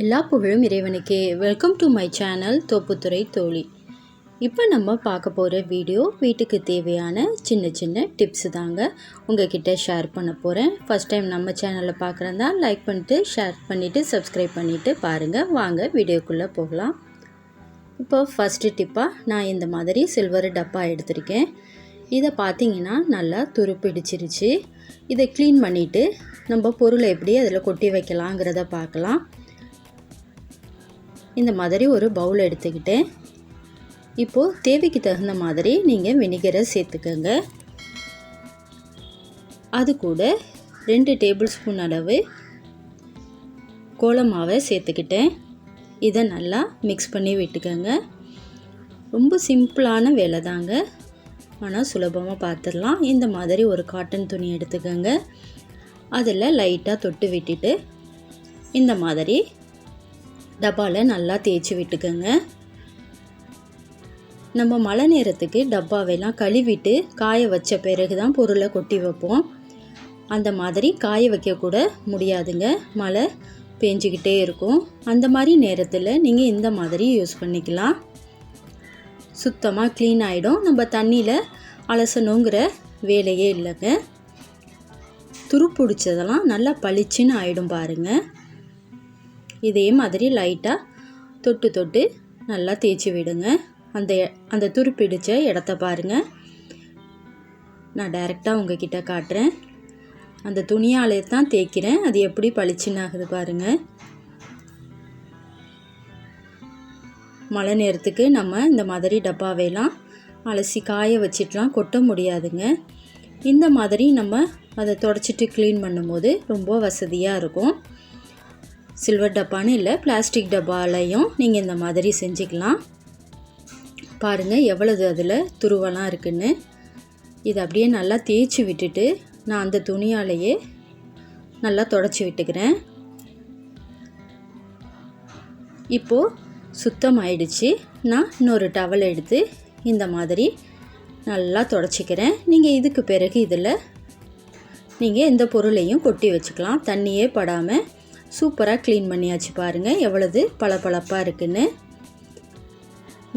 எல்லா புகழும் இறைவனுக்கே. Welcome to my channel Thopputhurai தோழி இப்போ நம்ம பார்க்க போகிற வீடியோ வீட்டுக்கு தேவையான சின்ன சின்ன டிப்ஸ் தாங்க. உங்ககிட்ட ஷேர் பண்ண போகிறேன் ஃபஸ்ட் டைம் நம்ம சேனலில் பார்க்குறதா லைக் பண்ணிட்டு ஷேர் பண்ணிவிட்டு சப்ஸ்கிரைப் பண்ணிவிட்டு பாருங்கள் வாங்க வீடியோக்குள்ளே போகலாம். இப்போ ஃபஸ்ட்டு டிப்பாக நான் இந்த மாதிரி சில்வர் டப்பா எடுத்திருக்கேன். இதை பார்த்தீங்கன்னா நல்லா துருப்பிடிச்சிருச்சு. இதை க்ளீன் பண்ணிவிட்டு நம்ம பொருளை எப்படி அதில் கொட்டி வைக்கலாங்கிறத பார்க்கலாம். இந்த மாதிரி ஒரு பவுல் எடுத்துக்கிட்டேன் இப்போது தேவைக்கு தகுந்த மாதிரி நீங்கள் வினிகரை சேர்த்துக்கோங்க. அது கூட ரெண்டு டேபிள் ஸ்பூன் அளவு கோலமாவை சேர்த்துக்கிட்டேன் இதை நல்லா மிக்ஸ் பண்ணி விட்டுக்கோங்க. ரொம்ப சிம்பிளான வேலை தாங்க. ஆனால் சுலபமாக பார்த்துடலாம் இந்த மாதிரி ஒரு காட்டன் துணி எடுத்துக்கோங்க. அதில் லைட்டாக தொட்டு விட்டுட்டு இந்த மாதிரி டப்பாவில் நல்லா தேய்ச்சி விட்டுக்கோங்க. நம்ம மழை நேரத்துக்கு டப்பாவெல்லாம் கழுவிட்டு காய வச்ச பிறகு தான் பொருளை கொட்டி வைப்போம். அந்த மாதிரி காய வைக்கக்கூட முடியாதுங்க. மழை பேஞ்சிக்கிட்டே இருக்கும். அந்த மாதிரி நேரத்தில் நீங்கள் இந்த மாதிரி யூஸ் பண்ணிக்கலாம். சுத்தமாக க்ளீன் ஆகிடும் நம்ம தண்ணியில் அலசணுங்கிற வேலையே இல்லைங்க. துருப்பிடிச்சதெல்லாம் நல்லா பளிச்சுன்னு ஆகிடும் பாருங்கள் இதே மாதிரி லைட்டாக தொட்டு தொட்டு நல்லா தேய்ச்சி விடுங்க. அந்த அந்த துருப்பிடித்த இடத்த பாருங்கள் நான் டைரெக்டாக உங்ககிட்ட காட்டுறேன். அந்த துணியாலே தான் தேய்க்கிறேன். அது எப்படி பளிச்சுன்னு ஆகுது பாருங்கள் மழை நேரத்துக்கு நம்ம இந்த மாதிரி டப்பாவையெல்லாம் அலசி காய வச்சுட்டுலாம் கொட்ட முடியாதுங்க. இந்த மாதிரி நம்ம அதை தொடச்சிட்டு க்ளீன் பண்ணும்போது ரொம்ப வசதியாக இருக்கும். சில்வர் டப்பான்னு இல்லை பிளாஸ்டிக் டப்பாலையும் நீங்கள் இந்த மாதிரி செஞ்சுக்கலாம். பாருங்கள் எவ்வளவு அதில் துருவெல்லாம் இருக்குன்னு. இதை அப்படியே நல்லா தேய்ச்சி விட்டுட்டு நான் அந்த துணியாலேயே நல்லா தொடச்சி விட்டுக்கிறேன். இப்போது சுத்தம் ஆயிடுச்சு நான் இன்னொரு டவல் எடுத்து இந்த மாதிரி நல்லா தொடச்சிக்கிறேன். நீங்கள் இதுக்கு பிறகு இதில் நீங்கள் எந்த பொருளையும் கொட்டி வச்சுக்கலாம். தண்ணியே படாமல் சூப்பராக க்ளீன் பண்ணியாச்சு பாருங்கள் எவ்வளவு பளபளப்பாக இருக்குன்னு.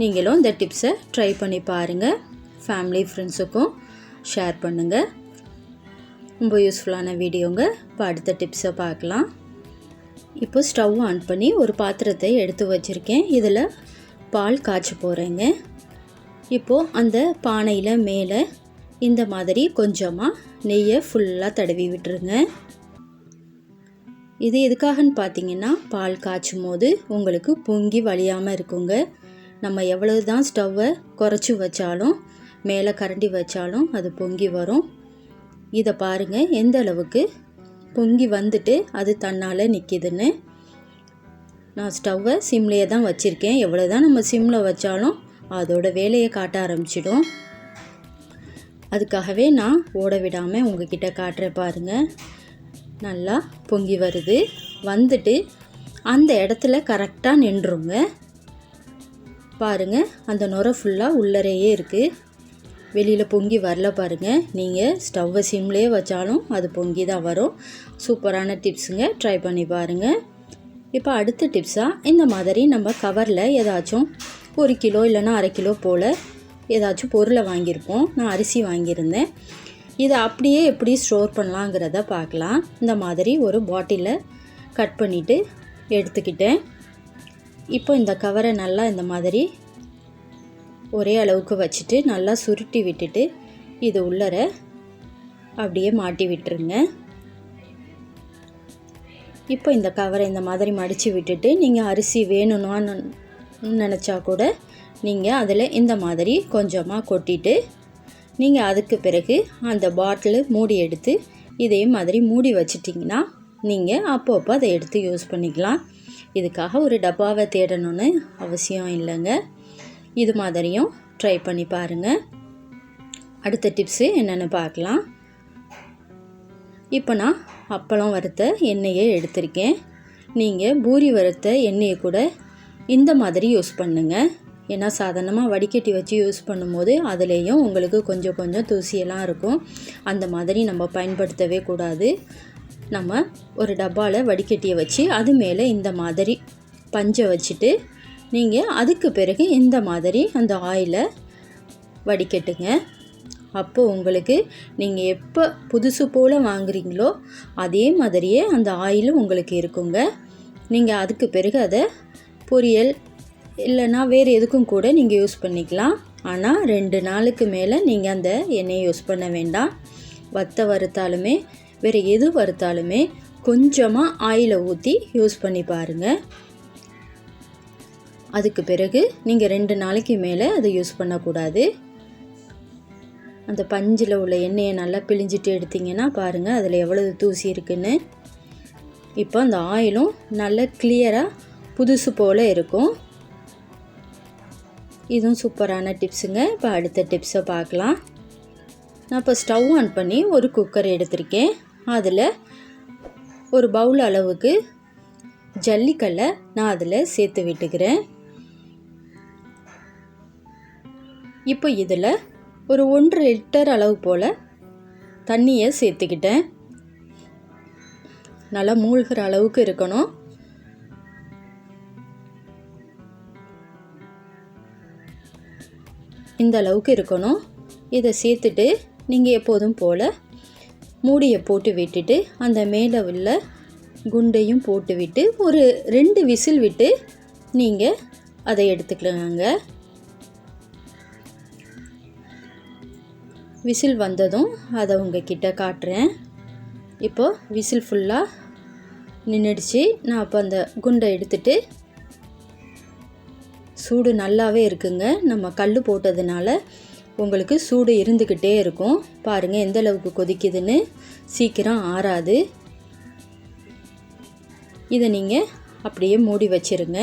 நீங்களும் இந்த டிப்ஸை ட்ரை பண்ணி பாருங்கள் ஃபேமிலி ஃப்ரெண்ட்ஸுக்கும் ஷேர் பண்ணுங்கள் ரொம்ப யூஸ்ஃபுல்லான வீடியோங்க. இப்போ அடுத்த டிப்ஸை பார்க்கலாம். இப்போ ஸ்டவ் ஆன் பண்ணி ஒரு பாத்திரத்தை எடுத்து வச்சுருக்கேன். இதில் பால் காய்ச்ச போகிறேங்க இப்போது அந்த பானையில் மேலே இந்த மாதிரி கொஞ்சமாக நெய்யை ஃபுல்லாக தடவி விட்டுருங்க. இது எதுக்காகன்னு பார்த்தீங்கன்னா பால் காய்ச்சும் போது உங்களுக்கு பொங்கி வழியாமல் இருக்குங்க. நம்ம எவ்வளவு தான் ஸ்டவ்வை குறைச்சி வச்சாலும் மேலே கரண்டி வச்சாலும் அது பொங்கி வரும். இதை பாருங்கள் எந்த அளவுக்கு பொங்கி வந்துட்டு அது தன்னால் நிற்கிதுன்னு நான் ஸ்டவ்வை சிம்லேயே தான் வச்சுருக்கேன். எவ்வளோ தான் நம்ம சிம்மில் வச்சாலும் அதோட வேலையை காட்ட ஆரம்பிச்சிடும். அதுக்காகவே நான் ஓட விடாமல் உங்ககிட்ட காட்டுறேன் பாருங்கள் நல்லா பொங்கி வருது. வந்துட்டு அந்த இடத்துல கரெக்டாக நின்றுங்க பாருங்கள் அந்த நுரை ஃபுல்லாக உள்ளறையே இருக்குது வெளியில் பொங்கி வரல பாருங்கள் நீங்கள் ஸ்டவ்வை சிம்லேயே வச்சாலும் அது பொங்கி தான் வரும். சூப்பரான டிப்ஸுங்க ட்ரை பண்ணி பாருங்கள் இப்போ அடுத்த டிப்ஸாக இந்த மாதிரி நம்ம கவரில் ஏதாச்சும் ஒரு கிலோ இல்லைன்னா அரை கிலோ போல் ஏதாச்சும் பொருளை வாங்கியிருப்போம். நான் அரிசி வாங்கியிருந்தேன். இதை அப்படியே எப்படி ஸ்டோர் பண்ணலாங்கிறத பார்க்கலாம். இந்த மாதிரி ஒரு பாட்டிலில் கட் பண்ணிவிட்டு எடுத்துக்கிட்டேன். இப்போ இந்த கவரை நல்லா இந்த மாதிரி ஒரே அளவுக்கு வச்சுட்டு நல்லா சுருட்டி விட்டுட்டு இது உள்ளர அப்படியே மாட்டி விட்டுருங்க. இப்போ இந்த கவரை இந்த மாதிரி மடித்து விட்டுட்டு நீங்கள் அரிசி வேணும்னு நினச்சா கூட நீங்கள் அதில் இந்த மாதிரி கொஞ்சமாக கொட்டிட்டு நீங்கள் அதுக்கு பிறகு அந்த பாட்டில் மூடி எடுத்து இதே மாதிரி மூடி வச்சிட்டிங்கன்னா நீங்கள் அப்பப்போ அதை எடுத்து யூஸ் பண்ணிக்கலாம். இதுக்காக ஒரு டப்பாவை தேடணும்னு அவசியம் இல்லைங்க. இது மாதிரியும் ட்ரை பண்ணி பாருங்கள் அடுத்த டிப்ஸு என்னென்னு பார்க்கலாம். இப்போ நான் அப்பளம் வறுத்த எண்ணெயை எடுத்திருக்கேன். நீங்கள் பூரி வறுத்த எண்ணெயை கூட இந்த மாதிரி யூஸ் பண்ணுங்கள் ஏன்னா சாதாரணமாக வடிகட்டி வச்சு யூஸ் பண்ணும்போது அதுலேயும் உங்களுக்கு கொஞ்சம் கொஞ்சம் தூசியெல்லாம் இருக்கும். அந்த மாதிரி நம்ம பயன்படுத்தவே கூடாது. நம்ம ஒரு டப்பாவில் வடிகட்டியை வச்சு அது மேலே இந்த மாதிரி பஞ்சை வச்சுட்டு நீங்கள் அதுக்கு பிறகு இந்த மாதிரி அந்த ஆயிலை வடிகட்டுங்க. அப்போ உங்களுக்கு நீங்கள் எப்போ புதுசு போல் வாங்குறீங்களோ அதே மாதிரியே அந்த ஆயிலும் உங்களுக்கு இருக்குங்க. நீங்கள் அதுக்கு பிறகு அதை பொரியல் இல்லைன்னா வேறு எதுக்கும் கூட நீங்கள் யூஸ் பண்ணிக்கலாம். ஆனால் ரெண்டு நாளுக்கு மேலே நீங்கள் அந்த எண்ணெயை யூஸ் பண்ண வேண்டாம். வத்த வறுத்தாலுமே வேறு எது வறுத்தாலுமே கொஞ்சமாக ஆயிலை ஊற்றி யூஸ் பண்ணி பாருங்கள் அதுக்கு பிறகு நீங்கள் ரெண்டு நாளைக்கு மேலே அதை யூஸ் பண்ணக்கூடாது. அந்த பஞ்சில் உள்ள எண்ணெயை நல்லா பிழிஞ்சிட்டு எடுத்திங்கன்னா பாருங்கள் அதில் எவ்வளவு தூசி இருக்குன்னு. இப்போ அந்த ஆயிலும் நல்ல கிளியராக புதுசு போல் இருக்கும். இதுவும் சூப்பரான டிப்ஸுங்க. இப்போ அடுத்த டிப்ஸை பார்க்கலாம். நான் இப்போ ஸ்டவ் ஆன் பண்ணி ஒரு குக்கர் எடுத்திருக்கேன். அதில் ஒரு பவுல் அளவுக்கு ஜல்லிக்கல்லை நான் அதில் சேர்த்து விட்டுக்கிறேன். இப்போ இதில் ஒரு ஒன்றரை லிட்டர் அளவு போல் தண்ணியை சேர்த்துக்கிட்டேன். நல்லா மூழ்கிற அளவுக்கு இருக்கணும். இந்த அளவுக்கு இருக்கணும். இதை சேர்த்துட்டு நீங்கள் எப்போதும் போல் மூடியை போட்டு விட்டுட்டு அந்த மேலே உள்ள குண்டையும் போட்டு விட்டு ஒரு ரெண்டு விசில் விட்டு நீங்கள் அதை எடுத்துக்கலாங்க. விசில் வந்ததும் அதை உங்ககிட்ட காட்டுறேன். இப்போது விசில் ஃபுல்லாக நின்றுடுச்சு நான் அப்போ அந்த குண்டை எடுத்துட்டு சூடு நல்லாவே இருக்குங்க. நம்ம கல் போட்டதுனால உங்களுக்கு சூடு இருந்துக்கிட்டே இருக்கும். பாருங்கள் எந்த அளவுக்கு கொதிக்குதுன்னு. சீக்கிரம் ஆறாது. இதை நீங்கள் அப்படியே மூடி வச்சிருங்க.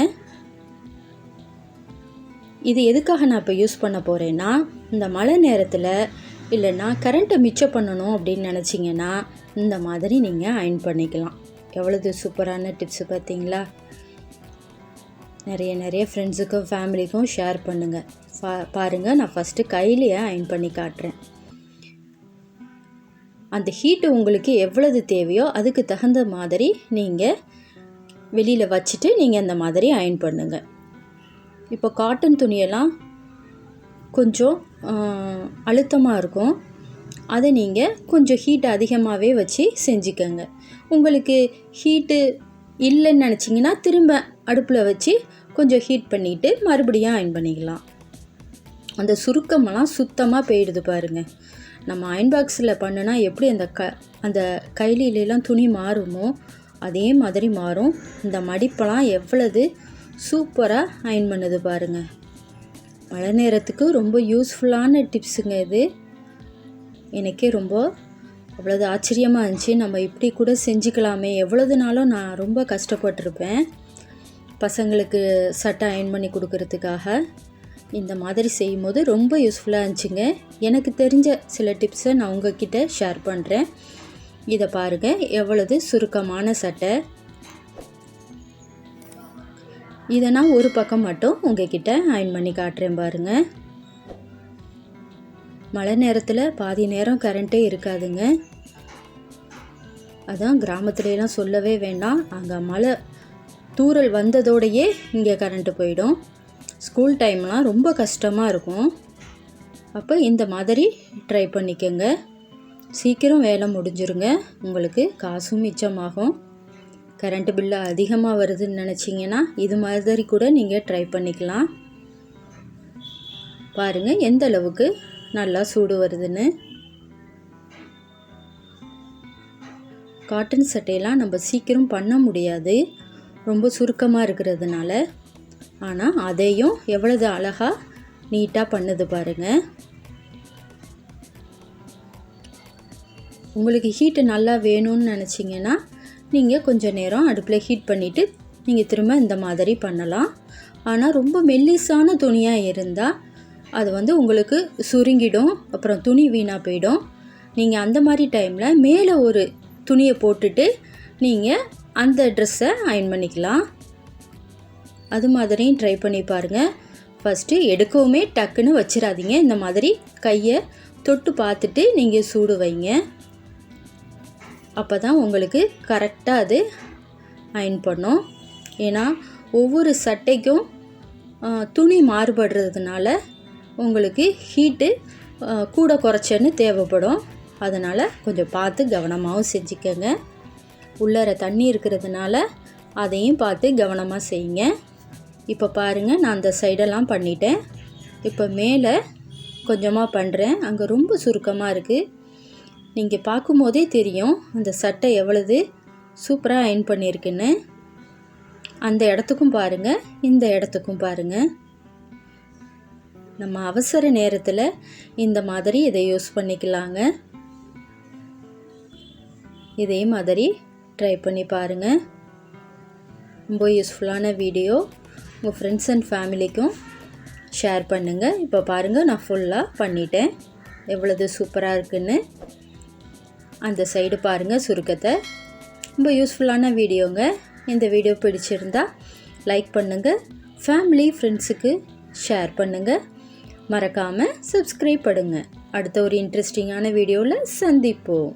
இது எதுக்காக நான் இப்போ யூஸ் பண்ண போகிறேன்னா இந்த மழை நேரத்தில் இல்லைன்னா கரண்ட்டை மிச்சம் பண்ணணும் அப்படின்னு நினச்சிங்கன்னா இந்த மாதிரி நீங்கள் அயன் பண்ணிக்கலாம். எவ்வளவு சூப்பரான டிப்ஸு பார்த்தீங்களா? நிறைய நிறைய ஃப்ரெண்ட்ஸுக்கும் ஃபேமிலிக்கும் ஷேர் பண்ணுங்கள் பா பாருங்கள் நான் ஃபஸ்ட்டு கையிலேயே அயன் பண்ணி காட்டுறேன். அந்த ஹீட்டு உங்களுக்கு எவ்வளவு தேவையோ அதுக்கு தகுந்த மாதிரி நீங்கள் வெளியில் வச்சுட்டு நீங்கள் அந்த மாதிரி அயன் பண்ணுங்கள் இப்போ காட்டன் துணியெல்லாம் கொஞ்சம் அழுத்தமாக இருக்கும். அதை நீங்கள் கொஞ்சம் ஹீட் அதிகமாகவே வச்சு செஞ்சுக்கோங்க. உங்களுக்கு ஹீட்டு இல்லைன்னு நினச்சிங்கன்னா திரும்ப அடுப்பில் வச்சு கொஞ்சம் ஹீட் பண்ணிவிட்டு மறுபடியும் அயன் பண்ணிக்கலாம். அந்த சுருக்கமெல்லாம் சுத்தமாக போயிடுது பாருங்கள் நம்ம அயன் பாக்ஸில் பண்ணுனா எப்படி அந்த க அந்த கைலிலெலாம் துணி மாறுமோ அதே மாதிரி மாறும். இந்த மடிப்பெல்லாம் எவ்வளவு சூப்பராக அயன் பண்ணுது பாருங்கள் மழை நேரத்துக்கு ரொம்ப யூஸ்ஃபுல்லான டிப்ஸுங்க இது. எனக்கே ரொம்ப அவ்வளோது ஆச்சரியமாக இருந்துச்சு. நம்ம இப்படி கூட செஞ்சுக்கலாமே. எவ்வளவு நாளும் நான் ரொம்ப கஷ்டப்பட்டிருப்பேன். பசங்களுக்கு சட்டை அயன் பண்ணி கொடுக்கறதுக்காக. இந்த மாதிரி செய்யும்போது ரொம்ப யூஸ்ஃபுல்லாக இருந்துச்சுங்க. எனக்கு தெரிஞ்ச சில டிப்ஸை நான் உங்ககிட்ட ஷேர் பண்ணுறேன் இதை பாருங்கள் எவ்வளவு சுருக்கமான சட்டை. இதை நான் ஒரு பக்கம் மட்டும் உங்ககிட்ட அயன் பண்ணி காட்டுறேன் பாருங்கள் மழை நேரத்தில் பாதி நேரம் கரண்ட்டே இருக்காதுங்க. அதான் கிராமத்துலலாம் சொல்லவே வேண்டாம். அங்கே மழை தூரல் வந்ததோடையே இங்கே கரண்ட்டு போயிடும். ஸ்கூல் டைம்லாம் ரொம்ப கஷ்டமாக இருக்கும். அப்போ இந்த மாதிரி ட்ரை பண்ணிக்கோங்க. சீக்கிரம் வேலை முடிஞ்சிருங்க. உங்களுக்கு காசும் மிச்சமாகும். கரண்ட் பில்லு அதிகமாக வருதுன்னு நினச்சிங்கன்னா இது மாதிரி கூட நீங்கள் ட்ரை பண்ணிக்கலாம். பாருங்கள் எந்த அளவுக்கு நல்லா சூடு வருதுன்னு. காட்டன் சட்டையெல்லாம் நம்ம சீக்கிரம் பண்ண முடியாது. ரொம்ப சுருக்கமாக இருக்கிறதுனால. ஆனால் அதையும் எவ்வளவு அழகாக நீட்டாக பண்ணுது பாருங்கள் உங்களுக்கு ஹீட்டு நல்லா வேணும்னு நினச்சிங்கன்னா நீங்கள் கொஞ்சம் நேரம் அடுப்பில் ஹீட் பண்ணிவிட்டு நீங்கள் திரும்ப இந்த மாதிரி பண்ணலாம். ஆனால் ரொம்ப மெல்லிசான துணியாக இருந்தால் அது வந்து உங்களுக்கு சுருங்கிடும் அப்புறம் துணி வீணாக போயிடும். நீங்கள் அந்த மாதிரி டைமில் மேலே ஒரு துணியை போட்டுட்டு நீங்கள் அந்த ட்ரெஸ்ஸை அயன் பண்ணிக்கலாம். அது மாதிரியும் ட்ரை பண்ணி பாருங்கள் ஃபஸ்ட்டு எடுக்கவுமே டக்குன்னு வச்சிடாதீங்க. இந்த மாதிரி கையை தொட்டு பார்த்துட்டு நீங்கள் சூடு வைங்க. அப்போ தான் உங்களுக்கு கரெக்டாக அது அயன் பண்ணும். ஏன்னா ஒவ்வொரு சட்டைக்கும் துணி மாறுபடுறதுனால உங்களுக்கு ஹீட்டு கூட குறைச்சன்னு தேவைப்படும். அதனால் கொஞ்சம் பார்த்து கவனமாகவும் செஞ்சுக்கோங்க. உள்ளார தண்ணி இருக்கிறதுனால அதையும் பார்த்து கவனமாக செய்யுங்க. இப்போ பாருங்கள் நான் அந்த சைடெல்லாம் பண்ணிட்டேன். இப்போ மேலே கொஞ்சமாக பண்ணுறேன் அங்கே ரொம்ப சுருக்கமாக இருக்குது நீங்கள் பார்க்கும்போதே தெரியும் அந்த சட்டை எவ்வளவு சூப்பராக அயன் பண்ணியிருக்குன்னு. அந்த இடத்துக்கும் பாருங்கள் இந்த இடத்துக்கும் பாருங்கள் நம்ம அவசர நேரத்தில் இந்த மாதிரி இதை யூஸ் பண்ணிக்கலாங்க. இதே மாதிரி ட்ரை பண்ணி பாருங்கள் ரொம்ப யூஸ்ஃபுல்லான வீடியோ உங்கள் ஃப்ரெண்ட்ஸ் அண்ட் ஃபேமிலிக்கும் ஷேர் பண்ணுங்கள் இப்போ பாருங்கள் நான் ஃபுல்லாக பண்ணிட்டேன். எவ்வளவு சூப்பராக இருக்குன்னு. அந்த சைடு பாருங்கள் சுருக்கத்தை. ரொம்ப யூஸ்ஃபுல்லான வீடியோங்க இந்த வீடியோ பிடிச்சிருந்தா லைக் பண்ணுங்கள் ஃபேமிலி ஃப்ரெண்ட்ஸுக்கு ஷேர் பண்ணுங்கள் மறக்காமல் சப்ஸ்கிரைப் பண்ணுங்கள் அடுத்த ஒரு இன்ட்ரெஸ்டிங்கான வீடியோவில் சந்திப்போம்.